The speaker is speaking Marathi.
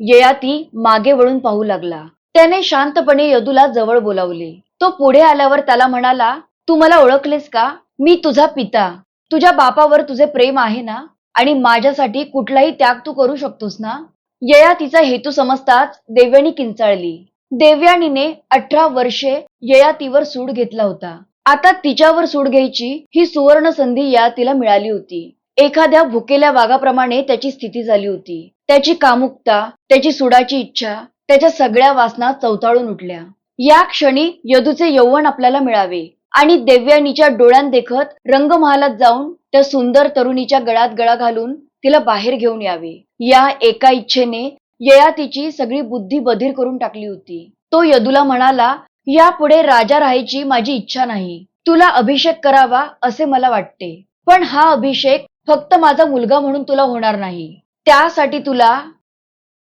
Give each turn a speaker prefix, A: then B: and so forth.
A: ययाती मागे वळून पाहू लागला. त्याने शांतपणे यदूला जवळ बोलावले. तो पुढे आल्यावर त्याला म्हणाला तू मला ओळखलेस का? मी तुझा पिता. तुझ्या बापावर तुझे प्रेम आहे ना? आणि माझ्यासाठी कुठलाही त्याग तू करू शकतोस ना? ययातीचा हेतू समजताच देव्यानी किंचाळली. देव्यानीने अठरा वर्षे ययातीवर सूड घेतला होता. आता तिच्यावर सूड घ्यायची ही सुवर्ण संधी ययातीला मिळाली होती. एखाद्या भुकेल्या वाघाप्रमाणे त्याची स्थिती झाली होती. त्याची कामुकता त्याची सुडाची इच्छा त्याच्या सगळ्या वासना चवताळून उठल्या. या क्षणी यदूचे यौवन आपल्याला मिळावे आणि देव्यानीच्या डोळ्यात देखत रंगमहालात जाऊन त्या सुंदर तरुणीच्या गळ्यात गळा घालून तिला बाहेर घेऊन यावे. या एका इच्छेने ययातीची सगळी बुद्धी बधीर करून टाकली होती. तो यदूला म्हणाला यापुढे राजा राहायची माझी इच्छा नाही. तुला अभिषेक करावा असे मला वाटते. पण हा अभिषेक फक्त माझा मुलगा म्हणून तुला होणार नाही. त्यासाठी तुला